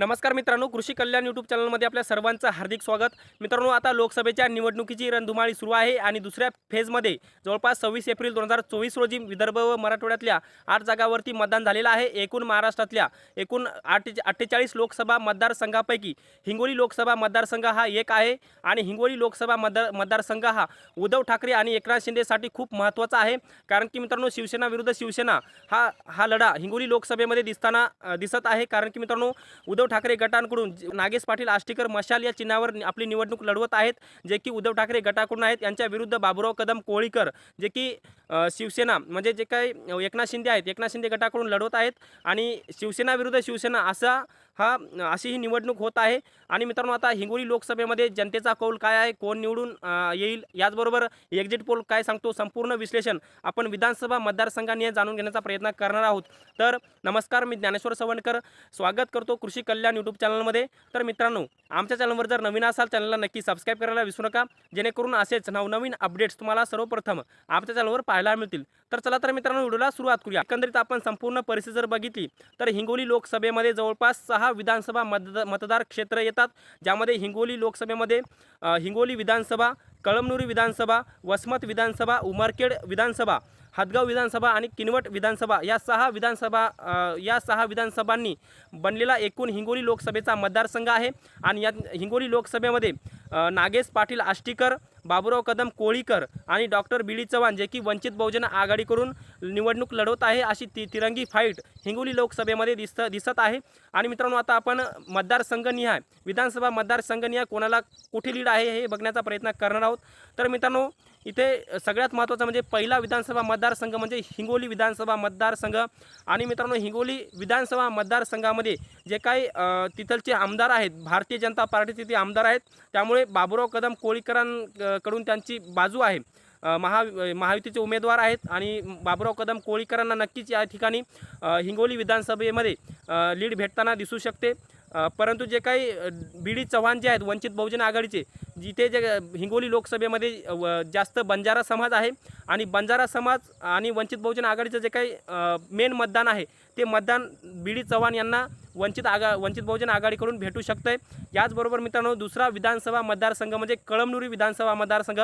नमस्कार मित्रांनो कृषी कल्याण यूट्यूब चॅनलमध्ये आपल्या सर्वांचं हार्दिक स्वागत. मित्रांनो आता लोकसभेच्या निवडणुकीची रणधुमाळी सुरू आहे आणि दुसऱ्या फेजमध्ये जवळपास सव्वीस एप्रिल दोन हजार चोवीस रोजी विदर्भ व मराठवाड्यातल्या आठ जागावरती मतदान झालेलं आहे. एकूण महाराष्ट्रातल्या एकूण आठ अठ्ठेचाळीस लोकसभा मतदारसंघापैकी हिंगोली लोकसभा मतदारसंघ हा एक आहे आणि हिंगोली लोकसभा मतदार मतदारसंघ हा उद्धव ठाकरे आणि एकनाथ शिंदेसाठी खूप महत्त्वाचा आहे. कारण की मित्रांनो शिवसेना विरुद्ध शिवसेना हा हा लढा हिंगोली लोकसभेमध्ये दिसताना दिसत आहे. कारण की मित्रांनो उद्धव ठाकरे गटांकडून नागेश पाटील आष्टीकर मशाल या चिन्हावर आपली निवडणूक लढवत आहेत जे की उद्धव ठाकरे गटाकडून आहेत. यांच्या विरुद्ध बाबुराव कदम कोळीकर जे की शिवसेना म्हणजे जे काही एकनाथ शिंदे आहेत एकनाथ शिंदे गटाकडून लढवत आहेत. आणि शिवसेना विरुद्ध शिवसेना असा हा अशी ही निवडणूक होत आहे. आणि मित्रांनो आता हिंगोली लोकसभेमध्ये जनतेचा कौल काय आहे? कोण निवडून येईल? याचबरोबर एक्झिट पोल काय सांगतो? संपूर्ण विश्लेषण आपण विधानसभा मतदारसंघाने जाणून घेण्याचा प्रयत्न करणार आहोत. तर नमस्कार मी ज्ञानेश्वर सवणकर स्वागत करतो कृषी कल्याण यूट्यूब चॅनलमध्ये. तर मित्रांनो आमच्या चॅनलवर जर नवीन असाल चॅनलला नक्की सबस्क्राईब करायला विसरू नका. जेणेकरून असेच नवनवीन अपडेट्स तुम्हाला सर्वप्रथम आमच्या चॅनलवर पाहायला मिळतील. तर चला तर मित्रांनो व्हिडिओला सुरुवात करूया. एकंदरीत आपण संपूर्ण परिस्थिती जर बघितली तर हिंगोली लोकसभेमध्ये जवळपास सहा विधानसभा मत मतदार क्षेत्र येतात. ज्यामध्ये हिंगोली लोकसभेमध्ये हिंगोली विधानसभा कळमनुरी विधानसभा वसमत विधानसभा उमरखेड विधानसभा हदगाव विधानसभा आणि किनवट विधानसभा या सहा विधानसभा या सहा विधानसभांनी बनलेला एकूण हिंगोली लोकसभेचा मतदारसंघ आहे. आणि या हिंगोली लोकसभेमध्ये नागेश पाटील आष्टीकर बाबुराव कदम कोळीकर आणि डॉक्टर बी डी चव्हाण जे की वंचित बहुजन आघाडीकडून निवडणूक लढवत आहे अशी ति तिरंगी फाईट हिंगोली लोकसभेमध्ये दिसत दिसत आहे. आणि मित्रांनो आता आपण मतदारसंघनिहाय विधानसभा मतदारसंघनिहाय कोणाला कुठे लीड आहे हे बघण्याचा प्रयत्न करणार आहोत. तर मित्रांनो इथे सगळ्यात महत्त्वाचं म्हणजे पहिला विधानसभा मतदारसंघ म्हणजे हिंगोली विधानसभा मतदारसंघ. आणि मित्रांनो हिंगोली विधानसभा मतदारसंघामध्ये जे काही तिथलचे आमदार आहेत भारतीय जनता पार्टीचे ते आमदार आहेत. त्यामुळे बाबुराव कदम कोळीकरां कडून त्यांची बाजू आहे. महा महायुतीचे उमेदवार आहेत आणि बाबुराव कदम कोळीकरांना नक्कीच या ठिकाणी हिंगोली विधानसभेमध्ये लीड भेटताना दिसू शकते. परंतु जे काही बी डी चव्हाण जे आहेत वंचित बहुजन आघाडीचे जिथे जे हिंगोली लोकसभेमध्ये व- जास्त बंजारा समाज आहे आणि बंजारा समाज आणि वंचित बहुजन आघाडीचं जे काही मेन मतदान आहे ते मतदान बी डी चव्हाण यांना वंचित आघा वंचित बहुजन आघाडीकडून भेटू शकतं आहे याचबरोबर मित्रांनो दुसरा विधानसभा मतदारसंघ म्हणजे कळमनुरी विधानसभा मतदारसंघ.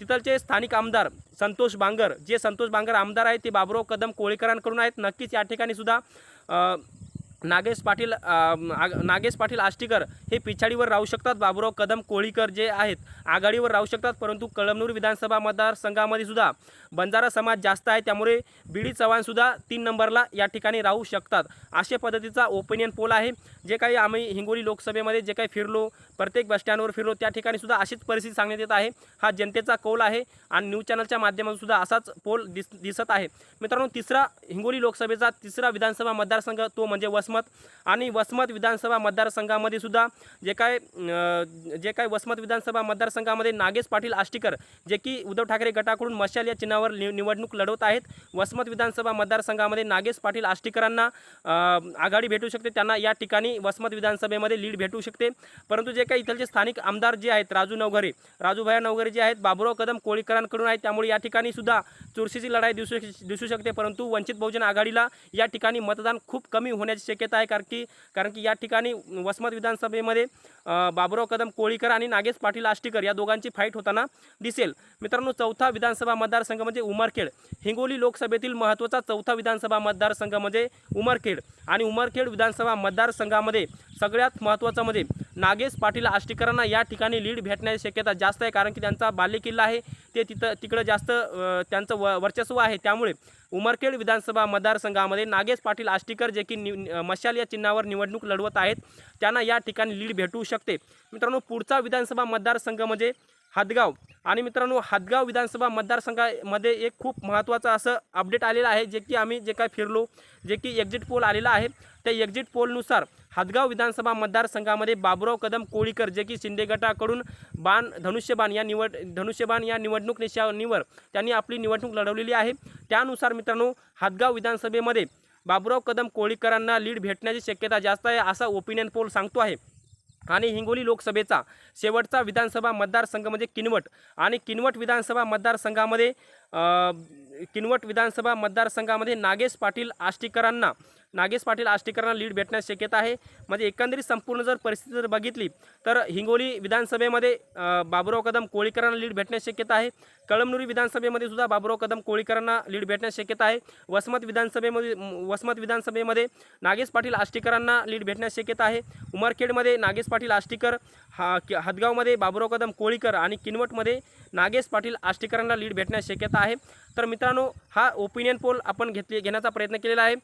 तिथलचे स्थानिक आमदार संतोष बांगर जे संतोष बांगर आमदार आहेत ते बाबुराव कदम कोळीकरांकडून आहेत. नक्कीच या ठिकाणी सुद्धा नागेश पाटील आग- नागेश पाटील आष्टीकर हे पिछाडीवर राहू शकतात. बाबुराव कदम कोळीकर जे आहेत आघाडीवर राहू शकतात. परंतु कळमनूर विधानसभा मतदारसंघामध्ये सुद्धा बंजारा समाज जास्त आहे. त्यामुळे बी डी चव्हाणसुद्धा तीन नंबरला या ठिकाणी राहू शकतात. अशा पद्धतीचा ओपिनियन पोल आहे. जे काही आम्ही हिंगोली लोकसभेमध्ये जे काही फिरलो प्रत्येक बसस्टँडवर फिरलो त्या ठिकाणी सुद्धा अशीच परिस्थिती सांगण्यात येत आहे. हा जनतेचा कौल आहे आणि न्यूज चॅनलच्या माध्यमातून सुद्धा असाच पोल दिस दिसत आहे. मित्रांनो तिसरा हिंगोली लोकसभेचा तिसरा विधानसभा मतदारसंघ तो म्हणजे वस वसमत आणि वसमत विधानसभा मतदारसंघामध्ये सुद्धा जे काय जे काय वसमत विधानसभा मतदारसंघामध्ये नागेश पाटील आष्टीकर जे की उद्धव ठाकरे गटाकडून मशाल या चिन्हावर निवडणूक लढवत आहेत. वसमत विधानसभा मतदारसंघामध्ये नागेश पाटील आष्टीकरांना आघाडी भेटू शकते. त्यांना या ठिकाणी वसमत विधानसभेमध्ये लीड भेटू शकते. परंतु जे काही इथलचे स्थानिक आमदार जे आहेत राजू नवघरे राजूभाया नवघरे जे आहेत बाबुराव कदम कोळीकरांकडून आहेत. त्यामुळे या ठिकाणी सुद्धा चुरशीची लढाई दिसू दिसू शकते. परंतु वंचित बहुजन आघाडीला या ठिकाणी मतदान खूप कमी होण्याची शक्यता आहे कारण की कारण की या ठिकाणी वसमत विधानसभेमध्ये बाबुराव कदम कोळीकर आणि नागेश पाटील आष्टीकर या दोघांची फाईट होताना दिसेल. मित्रांनो चौथा विधानसभा मतदारसंघ म्हणजे उमरखेड. हिंगोली लोकसभेतील महत्त्वाचा चौथा विधानसभा मतदारसंघ म्हणजे उमरखेड. आणि उमरखेड विधानसभा मतदारसंघामध्ये सगळ्यात महत्त्वाचं म्हणजे नागेश पाटील आष्टीकरांना या ठिकाणी लीड भेटण्याची शक्यता जास्त आहे कारण की त्यांचा बालेकिल्ला आहे. ते तिथं तिकडं जास्त त्यांचं व वर्चस्व आहे. त्यामुळे उमरखेड विधानसभा मतदारसंघामध्ये नागेश पाटील आष्टीकर जे की नि मशाल या चिन्हावर निवडणूक लढवत आहेत त्यांना या ठिकाणी लीड भेटू शकते. मित्रांनो पुढचा विधानसभा मतदारसंघ म्हणजे हदगाव आणि मित्रांनो हदगाव विधानसभा मतदारसंघामध्ये एक खूप महत्त्वाचं असं अपडेट आलेलं आहे जे की आम्ही जे काय फिरलो जे की एक्झिट पोल आलेला आहे. त्या एक्झिट पोलनुसार हदगाव विधानसभा मतदारसंघामध्ये बाबुराव कदम कोळीकर जे की शिंदे गटाकडून बाण धनुष्यबाण या निवड धनुष्यबाण या निवडणूक निशाणीवर त्यांनी आपली निवडणूक लढवलेली आहे. त्यानुसार मित्रांनो हदगाव विधानसभेमध्ये बाबुराव कदम कोळीकरांना लीड भेटण्याची शक्यता जास्त आहे असा ओपिनियन पोल सांगतो आहे. आणि हिंगोली लोकसभेचा शेवटचा विधानसभा मतदारसंघ म्हणजे किनवट. आणि किनवट विधानसभा मतदारसंघामध्ये किनवट विधानसभा मतदारसंघामध्ये नागेश पाटील आष्टीकरांना नागेश पाटील आष्टीकरांना लीड भेटण्यास शक्यता आहे. म्हणजे एकंदरीत संपूर्ण जर परिस्थिती जर बघितली तर हिंगोली विधानसभेमध्ये बाबुराव कदम कोळीकरांना लीड भेटण्यास शक्यता आहे. कळमनुरी विधानसभेमध्ये सुद्धा बाबुराव कदम कोळीकरांना लीड भेटण्यास शक्यता आहे. वसमत विधानसभेमध्ये वसमत विधानसभेमध्ये नागेश पाटील आष्टीकरांना लीड भेटण्यास शक्यता आहे. उमरखेडमध्ये नागेश पाटील आष्टीकर हा कि- हदगावमध्ये बाबुराव कदम कोळीकर आणि किनवटमध्ये नागेश पाटील आष्टीकरांना लीड भेटण्यास शक्यता आहे. तर मित्रांनो हा ओपिनियन पोल आपण घेतले घेण्याचा प्रयत्न केलेला आहे.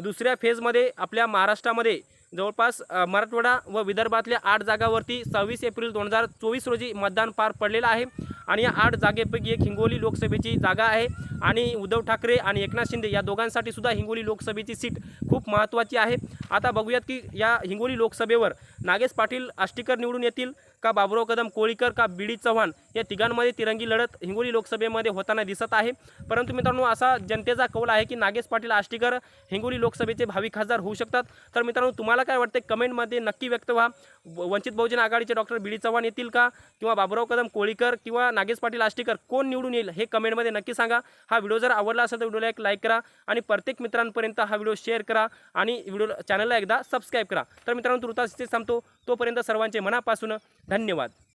दुसऱ्या फेजमध्ये आपल्या महाराष्ट्रामध्ये जवळपास मराठवाडा व विदर्भातल्या आठ जागावरती सव्वीस एप्रिल दोन हजार चोवीस रोजी मतदान पार पडलेलं आहे. आणि या आठ जागेपैकी एक हिंगोली लोकसभेची जागा आहे. आणि उद्धव ठाकरे आणि एकनाथ शिंदे या दोघांसाठी सुद्धा हिंगोली लोकसभेची सीट खूप महत्त्वाची आहे. आता बघूयात की या हिंगोली लोकसभेवर नागेश पाटील आष्टीकर निवडून येतील. का बाबुराव कदम कोळीकर का बी डी चव्हाण या तिघांमध्ये तिरंगी लढत हिंगोली लोकसभेमध्ये होताना दिसत आहे. परंतु मित्रांनो असा जनतेचा कौल आहे की नागेश पाटील आष्टीकर हिंगोली लोकसभेचे भावी खासदार होऊ शकतात. तर मित्रांनो तुम्हाला काय वाटते कमेंटमध्ये नक्की व्यक्त व्हा. व- वंचित बहुजन आघाडीचे डॉक्टर बी डी चव्हाण येतील का? किंवा बाबुराव कदम कोळीकर किंवा नागेश पाटील आष्टीकर कोण निवडून येईल हे कमेंटमध्ये नक्की सांगा. हा व्हिडिओ जर आवडला असेल तर व्हिडिओला एक लाईक करा आणि प्रत्येक मित्रांपर्यंत हा व्हिडिओ शेअर करा आणि व्हिडिओ चॅनलला एकदा सबस्क्राईब करा. तर मित्रांनो तुर्तास इथेच थांबतो. तोपर्यंत सर्वांचे मनापासून धन्यवाद.